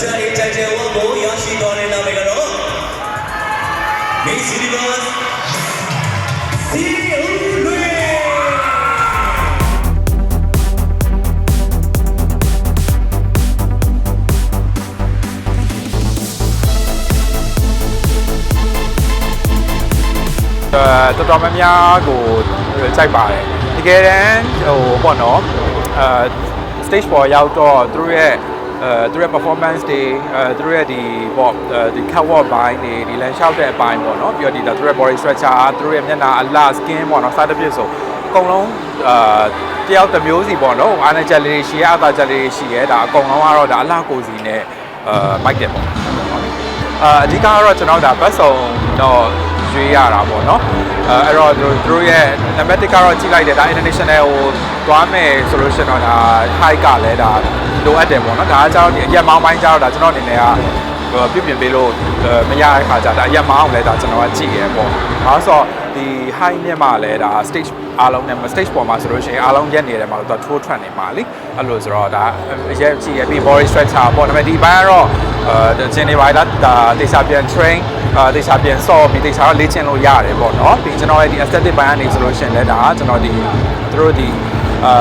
ကြိုင်ကြိုင်ကြိုင်ဝတ်ကိုရရှိတော်တဲ့နာမည်ကတော့ Miss Universe စီဦးလွေအဲတော်တော်များများကိုကြိုက်ပါတယ်တကယ်တမ်းဟိုပေါ့နော်အဲ stage ပေါ်ရောက်တော့သူတို့ရဲ့ အဲသူတို့ရဲ့ performance တွေအဲသူတို့ရဲ့ဒီပေါ့ဒီ catwalk ဘိုင်းတွေဒီလန်လျှောက်တဲ့အပိုင်းပေါ့နော်ပြီးတော့ဒီသူတို့ရဲ့ body structure သူတို့ရဲ့မျက်နှာအလား skin ပေါ့နော်စသဖြင့်ဆိုအကုန်လုံးအာတယောက်တစ်မျိုးစီပေါ့နော်အားနဲ့ချက်လေးရှိရအသာချက်လေးရှိရဲဒါအကုန်လုံးကတော့ဒါအလားကိုစီနဲ့အာမိုက်တယ်ပေါ့အာအဓိကကတော့ကျွန်တော်ဒါဘတ်စုံတော့ရွေးရတာပေါ့နော် အဲအဲ့တော့သူတို့ရဲ့ number 1ကတော့ကြည့်လိုက်တယ်ဒါ international ဟိုသွားမယ်ဆိုလို့ရှိရင်တော့ဒါ high ကလည်းဒါလိုအပ်တယ်ပေါ့နော်ဒါကကျတော့ဒီအရက်မောင်းပိုင်းကျတော့ဒါကျွန်တော်အနေနဲ့ကပြုပြင်ပေးလို့မရတဲ့ခါကျဒါအရက်မောင်းလည်းဒါကျွန်တော်ကကြည့်ရဲပေါ့ဒါဆိုတော့ ဒီ high မြက်မှာလည်းဒါ stage အားလုံးနဲ့ stage ပေါ်မှာဆိုလို့ရှိရင်အားလုံးရက်နေတယ်မှာတော့ထိုးထွက်နေမှာလीအဲ့လိုဆိုတော့ဒါရက်ကြည့်ရပြီး body stretcher ပေါ့ဒါပေမဲ့ဒီဘက်ကတော့အဲကျင်းနေပါလားဒါတေချာပြန် train အာတေချာပြန်ဆော့ပြီးတေချာတော့လေ့ကျင့်လို့ရတယ်ပေါ့နော်ပြီးကျွန်တော်ရဲ့ဒီ aesthetic ဘိုင်းကနေဆိုလို့ရှိရင်လည်းဒါကကျွန်တော်ဒီသူတို့ဒီ အာ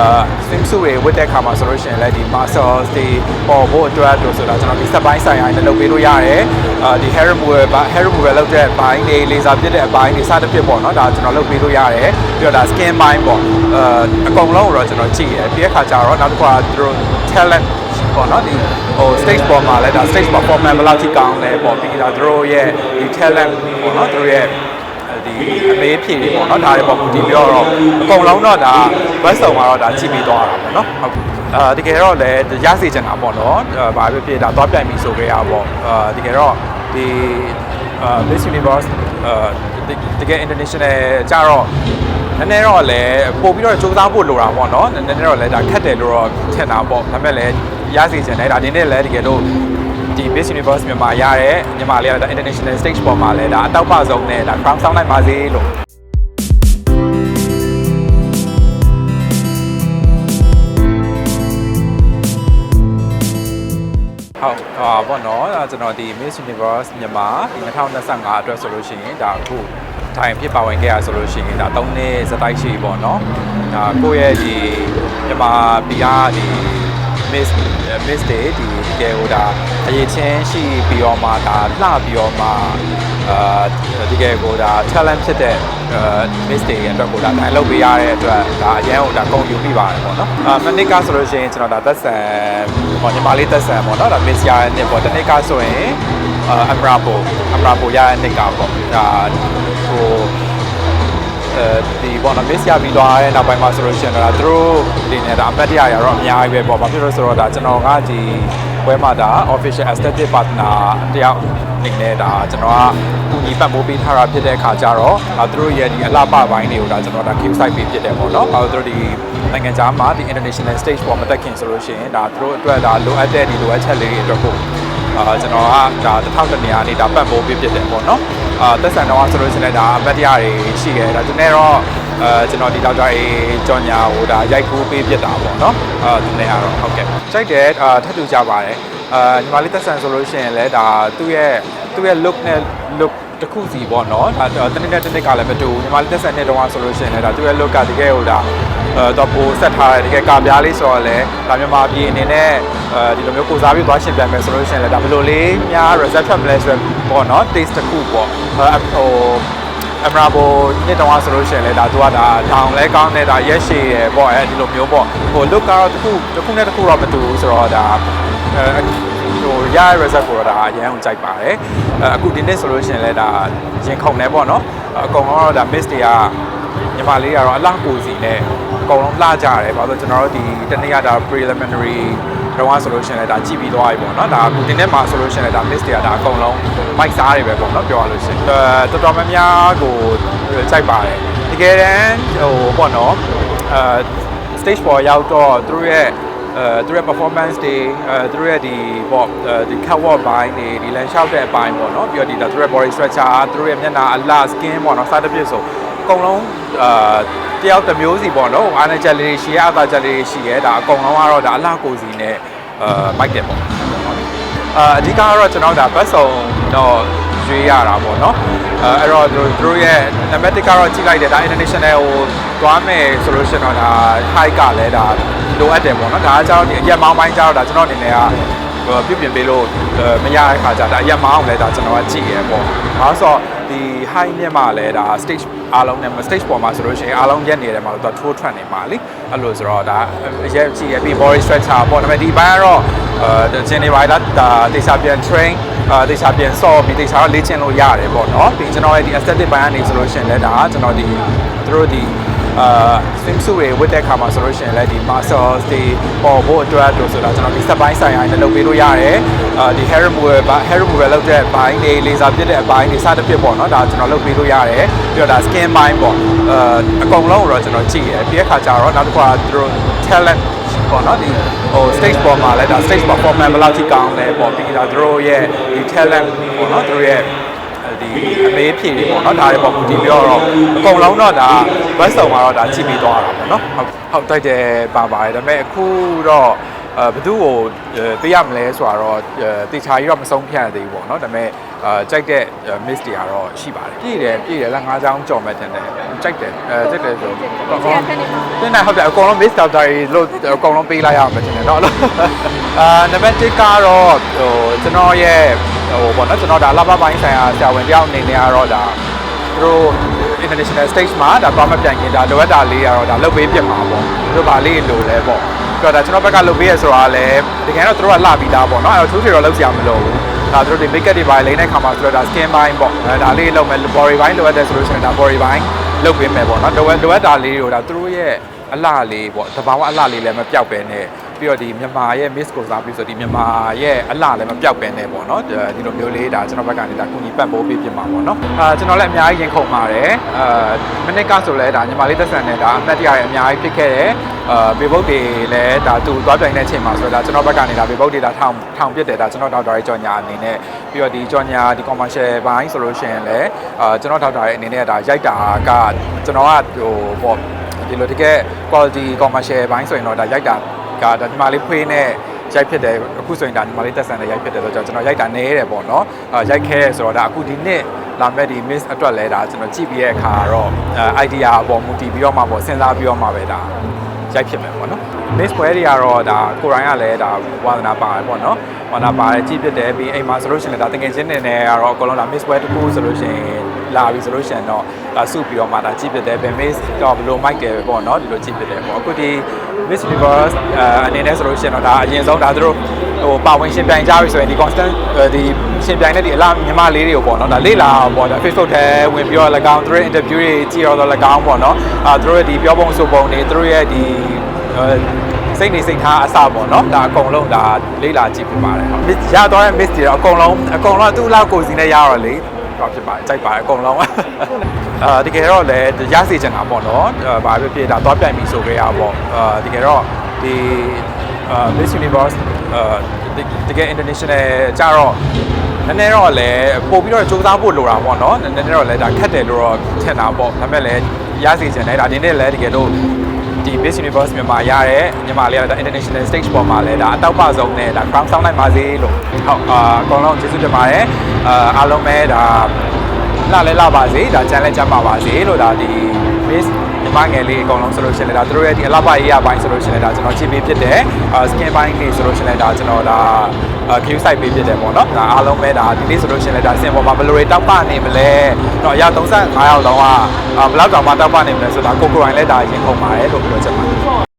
swim suit တွေဝတ်တဲ့ခါမှာဆိုလို့ရှိရင်လည်းဒီ muscles တွေပေါ်ဖို့အတွက်တို့ဆိုတာကျွန်တော်ဒီ step by side ရိုင်းနဲ့လုပ်ပေးလို့ရတယ်အာဒီ hair removal ဘာ hair removal လုပ်တဲ့ဘိုင်းတွေ laser ပြစ်တဲ့အဘိုင်းတွေစသဖြင့်ပေါ့နော်ဒါကျွန်တော်လုပ်ပေးလို့ရတယ်ပြီးတော့ဒါ skin ဘိုင်းပေါ့အာအကုန်လုံးကိုတော့ကျွန်တော်ကြည့်ရပြီးတဲ့ခါကျတော့နောက်တစ်ခါသူတို့ talent ပေါ့နော်ဒီဟို stage ပေါ်မှာလည်းဒါ stage performance ဘယ်လောက်ထိကောင်းလဲပေါ့ပြီးဒါသူတို့ရဲ့ဒီ talent ပေါ့နော်သူတို့ရဲ့ ဒီအမေးဖြေတွေပေါ့နော်ဒါတွေပေါ့ဒီပြောတော့အကုန်လုံးတော့ဒါ best ဆောင်မှာတော့ဒါကြည့်ပြီးသွားတာပေါ့နော်ဟုတ်အာတကယ်တော့လည်းရစေချင်တာပေါ့နော်ဘာဖြစ်ဖြစ်ဒါသွားပြိုင်ပြီဆိုကြရပေါ့အာတကယ်တော့ဒီအာ Miss Universe အာတကယ် international ကြတော့နည်းနည်းတော့လည်းပို့ပြီးတော့စူးစမ်းဖို့လိုတာပေါ့နော်နည်းနည်းတော့လည်းဒါခက်တယ်လို့တော့ထင်တာပေါ့ဒါပေမဲ့လည်းရစေချင်တယ်ဒါဒီနေ့လည်းတကယ်လို့ ဒီ Miss Universe မြန်မာရတဲ့မြန်မာလေးကဒါ international stage ပေါ်မှာလည်းဒါအတောက်ပဆုံးနဲ့ဒါ crown ဆောင်နိုင်ပါစေလို့ဟုတ်ဟာပေါ့နော်အဲကျွန်တော်ဒီ Miss Universe မြန်မာဒီ2025အတွက်ဆိုလို့ရှိရင်ဒါအခုထိုင်ဖြစ်ပါဝင်ခဲ့ရဆိုလို့ရှိရင်ဒါ3နှစ်စတိုက်ရှိပေါ့နော်ဒါကိုယ့်ရဲ့ဒီမြန်မာပြည်အားဒီ Miss Miss Day ဒီ တကယ်ဟိုဒါအရေးချင်းရှိပြီးတော့မှဒါလှပြီးတော့မှအာတကယ်ကိုဒါ talent ဖြစ်တဲ့ Miss Day ရဲ့အတွက်ကိုဒါနိုင်လုပ်ပေးရတဲ့အတွက်ဒါအရန်ဟိုဒါကုန်ယူမိပါတယ်ပေါ့နော်အာမနစ်ကဆိုလို့ရှိရင်ကျွန်တော်ဒါသက်ဆန်ဟောညီမလေးသက်ဆန်ပေါ့နော်ဒါ Miss ရတဲ့နှစ်ပေါ့တနေ့ကဆိုရင်အာ Amrapo Amrapo ရတဲ့နှစ်ကပေါ့ဒါဟို အဲဒီပေါ့နော် miss ရပြီးသွားတဲ့နောက်ပိုင်းမှာဆိုလို့ရှိရင်တော့သူတို့ဒီနဲ့ဒါအပတ်တရရတော့အများကြီးပဲပေါ့ဘာဖြစ်လို့ဆိုတော့ဒါကျွန်တော်ကဒီပွဲမှာဒါ official aesthetic partner တယောက်အနေနဲ့ဒါကျွန်တော်ကကူညီပတ်မိုးပေးထားတာဖြစ်တဲ့အခါကျတော့ဒါသူတို့ရဲ့ဒီအလှပပိုင်းတွေကိုဒါကျွန်တော်ဒါ queue site ပေးဖြစ်တယ်ပေါ့နော်ဘာလို့သူတို့ဒီနိုင်ငံခြားမှာဒီ international stage ပေါ်မတက်ခင်ဆိုလို့ရှိရင်ဒါသူတို့အတွက်ဒါလိုအပ်တဲ့ဒီလိုအပ်ချက်လေးတွေအတွက်ကိုအာကျွန်တော်ကဒါတစ်ထောက်တစ်နေရာနေဒါပတ်မိုးပေးဖြစ်တယ်ပေါ့နော် အာသက်ဆန်တော့ဆိုလို့ရှိရင်လည်းဒါအပတ်တရားတွေရှိခဲ့ဒါဒီနေ့တော့အဲကျွန်တော်ဒီဒေါက်တာအေကြော်ညာဟိုဒါရိုက်ကူးပေးဖြစ်တာပေါ့နော်အာဒီနေ့ကတော့ဟုတ်ကဲ့ကြိုက်တယ်အာထပ်တူကြပါတယ်အာညီမလေးသက်ဆန်ဆိုလို့ရှိရင်လည်းဒါသူ့ရဲ့သူ့ရဲ့ look နဲ့ look တစ်ခုစီပေါ့နော်ဒါတနေ့နဲ့တနေ့ကလည်းမတူညီမလေးသက်ဆန်နဲ့တော့ဆိုလို့ရှိရင်လည်းဒါသူ့ရဲ့ look ကတကယ်ဟိုဒါ အဲတော့ပိုဆက်ထားတယ်တကယ်ကာပြားလေးဆိုတော့လည်းဒါမြန်မာပြည်အနေနဲ့အဲဒီလိုမျိုးကိုစားပြီးသွားရှင်ပြန်မယ်ဆိုလို့ရှိရင်လည်းဒါဘယ်လိုလေးများ result ထွက်မလဲဆိုတော့ပေါ့နော် taste တစ်ခုပေါ့အဲဟိုအမရာဘိုနှစ်တောင်ဆိုလို့ရှိရင်လည်းဒါသူကဒါထောင်လဲကောင်းနေတာရက်ရှည်ရယ်ပေါ့အဲဒီလိုမျိုးပေါ့ဟို look ကတော့တစ်ခုတစ်ခုနဲ့တစ်ခုတော့မတူဘူးဆိုတော့ဒါအဲဟိုရရ result ကိုတော့ဒါအရန်ကိုကြိုက်ပါတယ်အဲအခုဒီနေ့ဆိုလို့ရှိရင်လည်းဒါရင်ခုန်နေပေါ့နော်အကောင်ကတော့ဒါ miss တွေက ညီမလေးကတော့အလားကိုစီနဲ့အကုန်လုံးလှကြတယ်ဘာလို့ကျွန်တော်တို့ဒီတနေ့ကဒါ preliminary တော့ဆိုလို့ရှိရင်လည်းဒါကြည့်ပြီးသွားပြီပေါ့နော်ဒါအခုဒီနေ့မှာဆိုလို့ရှိရင်လည်းဒါ miss တွေကဒါအကုန်လုံး bike စားတွေပဲပေါ့နော်ပြောရလို့ရှိရင်အဲတော်တော်များများကိုကြိုက်ပါတယ်တကယ်တမ်းဟိုပေါ့နော်အဲ stage ပေါ်ရောက်တော့သူတို့ရဲ့အဲသူတို့ရဲ့ performance တွေအဲသူတို့ရဲ့ဒီပေါ့ဒီ catwalk ဘိုင်းတွေဒီလန်လျှောက်တဲ့အပိုင်းပေါ့နော်ပြီးတော့ဒီသူတို့ရဲ့ body structure သူတို့ရဲ့မျက်နှာအလား skin ပေါ့နော်စသဖြင့်ဆို အကုန်လုံးအာတယောက်တစ်မျိုးစီပေါ့နော်အားနချက်လေးတွေရှိရအသာချက်လေးတွေရှိရဲဒါအကုန်လုံးကတော့ဒါအလားကိုစီနဲ့အာမိုက်တယ်ပေါ့အာအဓိကကတော့ကျွန်တော်ဒါဘတ်စုံတော့ရွေးရတာပေါ့နော်အဲအဲ့တော့သူတို့ရဲ့ number 1ကတော့ကြည့်လိုက်တယ်ဒါ international ဟိုသွားမယ်ဆိုလို့ရှိရင်တော့ဒါ high ကလည်းဒါလိုအပ်တယ်ပေါ့နော်ဒါကကျတော့ဒီအရက်မောင်းပိုင်းကျတော့ဒါကျွန်တော်အနေနဲ့ကဟိုပြုပြင်ပေးလို့မရတဲ့ခါကျဒါအရက်မောင်းအောင်လည်းဒါကျွန်တော်ကကြည့်ရပေါ့ဒါဆိုဒီ high နဲ့မှလည်းဒါ stage အားလုံးနဲ့ stage ပေါ်မှာဆိုလို့ရှိရင်အားလုံးရက်နေတယ်မှာတော့ tour ထွက်နေမှာလीအဲ့လိုဆိုတော့ဒါရက်ကြည့်ရပြီး body stretcher ပေါ့ဒါပေမဲ့ဒီဘန်းကတော့အဲကျင်းနေပါလားဒါတေချာပြန် train အာတေချာပြန်ဆော့ပြီးတေချာတော့လေ့ကျင့်လို့ရတယ်ပေါ့နော်ပြီးကျွန်တော်ရဲ့ဒီ aesthetic ဘန်းကနေဆိုလို့ရှိရင်လည်းဒါကျွန်တော်ဒီသူတို့ဒီ အာ swim suit တွေဝတ်တဲ့အခါမှာဆိုလို့ရှိရင်လည်းဒီ muscles တွေပေါ်ဖို့အတွက်တို့ဆိုတာကျွန်တော်ဒီ step ပိုင်းဆိုင်ရာနဲ့လုပ်ပေးလို့ရတယ်အာဒီ hair removal ဘာ hair removal လုပ်တဲ့ဘိုင်းတွေ laser ပြစ်တဲ့အပိုင်းတွေစသဖြင့်ပေါ့နော်ဒါကျွန်တော်လုပ်ပေးလို့ရတယ်ပြီးတော့ဒါ skin ဘိုင်းပေါ့အာအကုန်လုံးကိုတော့ကျွန်တော်ကြည့်ရပြီးတဲ့အခါကျတော့နောက်တစ်ခါသူတို့ talent ပေါ့နော်ဒီဟို stage ပေါ်မှာလည်းဒါ stage performance ဘယ်လောက်ထိကောင်းလဲပေါ့ပြီးတော့သူတို့ရဲ့ဒီ talent ပေါ့နော်သူတို့ရဲ့ ဒီအမေးဖြေတွေပေါ့နော်ဒါတွေပေါ့ဒီပြီးတော့အကုန်လုံးတော့ဒါ bus ဆောင်မှာတော့ဒါကြည့်ပြီးသွားတာပေါ့နော်ဟုတ်ဟုတ်တိုက်တယ်ပါပါတယ်ဒါပေမဲ့အခုတော့အဲဘသူ့ကိုပေးရမလဲဆိုတော့တေချာကြီးတော့မဆုံးဖြတ်သေးဘူးပေါ့နော်ဒါပေမဲ့အာကြိုက်တဲ့ miss တွေကတော့ရှိပါတယ်ပြည့်တယ်ပြည့်တယ်လား၅ချောင်းကြော်မဲ့တင်တယ် ကြိုက်တယ်အဲကြိုက်တယ်ဆိုတော့ တင်းနေဟုတ်တယ်အကုန်လုံး miss doctor တွေလို့အကုန်လုံးပေးလိုက်ရအောင်ပဲတင်တယ်เนาะအာနံပါတ်1ကတော့ဟိုကျွန်တော်ရဲ့ဟိုပေါ့နော်ကျွန်တော်ဒါလဘပိုင်းဆိုင်ရာဆရာဝန်တယောက်အနေနဲ့ကတော့ဒါသူတို့ international stage မှာဒါသွားမပြိုင်ခင်ဒါလိုအပ်တာလေးကတော့ဒါလုပ်ပေးပြမှာပေါ့သူတို့ဗာလေးလိုလဲပေါ့ပြီးတော့ဒါကျွန်တော်ဘက်ကလုပ်ပေးရဆိုတာလည်းတကယ်တော့သူတို့ကလှပြီးသားပေါ့နော်အဲ့တော့သူတွေတော့လုပ်စရာမလိုဘူးဒါသူတို့ဒီ make up တွေပိုင်းလိမ့်တဲ့ခါမှာဆိုတော့ဒါ skin ပိုင်းပေါ့အဲဒါလေးလုပ်မယ် body ပိုင်းလိုအပ်တယ်ဆိုလို့ရှိရင်ဒါ body ပိုင်း လုပ်ပေးမယ်ပေါ့နော်လိုအပ်လိုအပ်တာလေးတွေကိုဒါသူတို့ရဲ့အလှလေးပေါ့တဘာဝအလှလေးလည်းမပြောက်ပဲနဲ့ ပြီးတော့ဒီမြန်မာရဲ့ miss ကိုစားပြီးဆိုဒီမြန်မာရဲ့အလှလည်းမပြောက်ပဲနဲ့ပေါ့နော်ဒီလိုမျိုးလေးဒါကျွန်တော်ဘက်ကနေဒါကုညီပတ်ပိုးပေးပြမှာပေါ့နော်အာကျွန်တော်လည်းအများကြီးရင်ခုန်ပါတယ်အာမိနစ်ကဆိုလဲဒါညီမလေးသက်ဆန်နဲ့ဒါအမှတ်တရရဲ့အများကြီးဖြစ်ခဲ့တယ်အာဘေဘုတ်တွေလည်းဒါသူသွားပြိုင်တဲ့အချိန်မှာဆိုတော့ဒါကျွန်တော်ဘက်ကနေဒါဘေဘုတ်တွေဒါထောင်ထောင်ပြစ်တယ်ဒါကျွန်တော်ဒေါက်တာရဲ့ကြော်ညာအနေနဲ့ပြီးတော့ဒီကြော်ညာဒီ commercial ဘိုင်းဆိုလို့ရှိရင်လည်းအာကျွန်တော်ဒေါက်တာရဲ့အနေနဲ့ဒါရိုက်တာကကျွန်တော်ကဟိုပေါ့ဒီလိုတကယ် quality commercial ဘိုင်းဆိုရင်တော့ဒါရိုက်တာ ကဒါညီမလေးဖွေးနဲ့ရိုက်ဖြစ်တယ်အခုဆိုရင်ဒါညီမလေးတက်ဆန်နဲ့ရိုက်ဖြစ်တယ်ဆိုတော့ကျွန်တော်ရိုက်တာနေရတယ်ပေါ့နော်အာရိုက်ခဲဆိုတော့ဒါအခုဒီနှစ်လာမဲ့ဒီ miss အတွက်လဲဒါကျွန်တော်ကြည့်ပြီးတဲ့အခါတော့ idea အပေါ်မူတည်ပြီးတော့မှပေါ့စဉ်းစားပြီးတော့မှပဲဒါရိုက်ဖြစ်မယ်ပေါ့နော် miss ပွဲတွေကတော့ဒါကိုရိုင်းကလည်းဒါဝါသနာပါတယ်ပေါ့နော်ဝါသနာပါတယ်ကြည့်ဖြစ်တယ်ပြီးအိမ်မှာဆိုလို့ရှိရင်လည်းဒါတကယ်ချင်းနေနေကတော့အကုန်လုံးဒါ miss ပွဲတစ်ခုဆိုလို့ရှိရင်လာပြီဆိုလို့ရှိရင်တော့ဒါစုပြီးတော့မှဒါကြည့်ဖြစ်တယ်ဘယ် miss တော့ဘယ်လို mic တယ်ပေါ့နော်ဒီလိုကြည့်ဖြစ်တယ်ပေါ့အခုဒီ Miss Universe အနေနဲ့ဆိုလို့ရှိရင်တော့ဒါအရင်ဆုံးဒါသူတို့ဟိုပါဝင်ရှင်ပြိုင်ကြပြီဆိုရင်ဒီ constant ဒီရှင်ပြိုင်တဲ့ဒီအလားမြမလေးတွေကိုပေါ့နော်ဒါလေ့လာပေါ့ဒါ Facebook ထဲဝင်ပြီးတော့၎င်းသူတို့ interview တွေကြည့်တော့၎င်းပေါ့နော်အာသူတို့ရဲ့ဒီပြောပုံဆိုပုံတွေသူတို့ရဲ့ဒီ စိတ်နေစိတ်ထားအစပေါ့နော်ဒါအကုန်လုံးဒါလေ့လာကြည့်ပြပါတယ်ဟုတ် Miss ရသွားတဲ့ Miss တွေတော့အကုန်လုံးအကုန်လုံးသူ့လောက်ကိုယ်စီနဲ့ရတော့လေတော့ဖြစ်ပါတယ်ကြိုက်ပါတယ်အကုန်လုံးအာတကယ်တော့လည်းရစေချင်တာပေါ့နော်ဘာဖြစ်ဖြစ်ဒါသွားပြိုင်ပြီဆိုကြရပေါ့အာတကယ်တော့ဒီအာ Miss Universe အာတကယ် international ကြတော့နည်းနည်းတော့လည်းပို့ပြီးတော့စူးစမ်းဖို့လိုတာပေါ့နော်နည်းနည်းတော့လည်းဒါခက်တယ်လို့တော့ထင်တာပေါ့ဒါပေမဲ့လည်းရစေချင်တယ်ဒါဒီနေ့လည်းတကယ်လို့ ဒီ Miss Universe မြန်မာရတဲ့မြန်မာလေးကဒါ international stage ပေါ်မှာလဲဒါအတောက်ပဆုံးနဲ့ဒါ crown ဆောင်နိုင်ပါစေလို့ဟုတ်အာအကုန်လုံးကျေးဇူးတင်ပါတယ်အာအားလုံးပဲဒါလာလဲလာပါစေဒါချမ်းလဲချမ်းပါပါစေလို့ဒါဒီ Miss ညီ မငယ်လေးအကုန်လုံးဆိုလို့ရှိရင်လည်းဒါသူတို့ရဲ့ဒီအလှပရေးရပိုင်းဆိုလို့ရှိရင်လည်းဒါကျွန်တော်ချစ်ပေးဖြစ်တယ်အာ skin ပိုင်းနေဆိုလို့ရှိရင်လည်းဒါကျွန်တော်ဒါ queue site ပေးဖြစ်တယ်ပေါ့နော်ဒါအားလုံးပဲဒါဒီနေ့ဆိုလို့ရှိရင်လည်းဒါစင်ပေါ်မှာဘယ်လိုတွေတောက်ပနေမလဲတော့အရာ35ရောက်တော့ကဘယ်လောက်တောင်မှတောက်ပနေမလဲဆိုတာကိုကိုရိုင်းလည်းဒါရင်ခုန်ပါတယ်လို့ပြောချင်ပါတယ်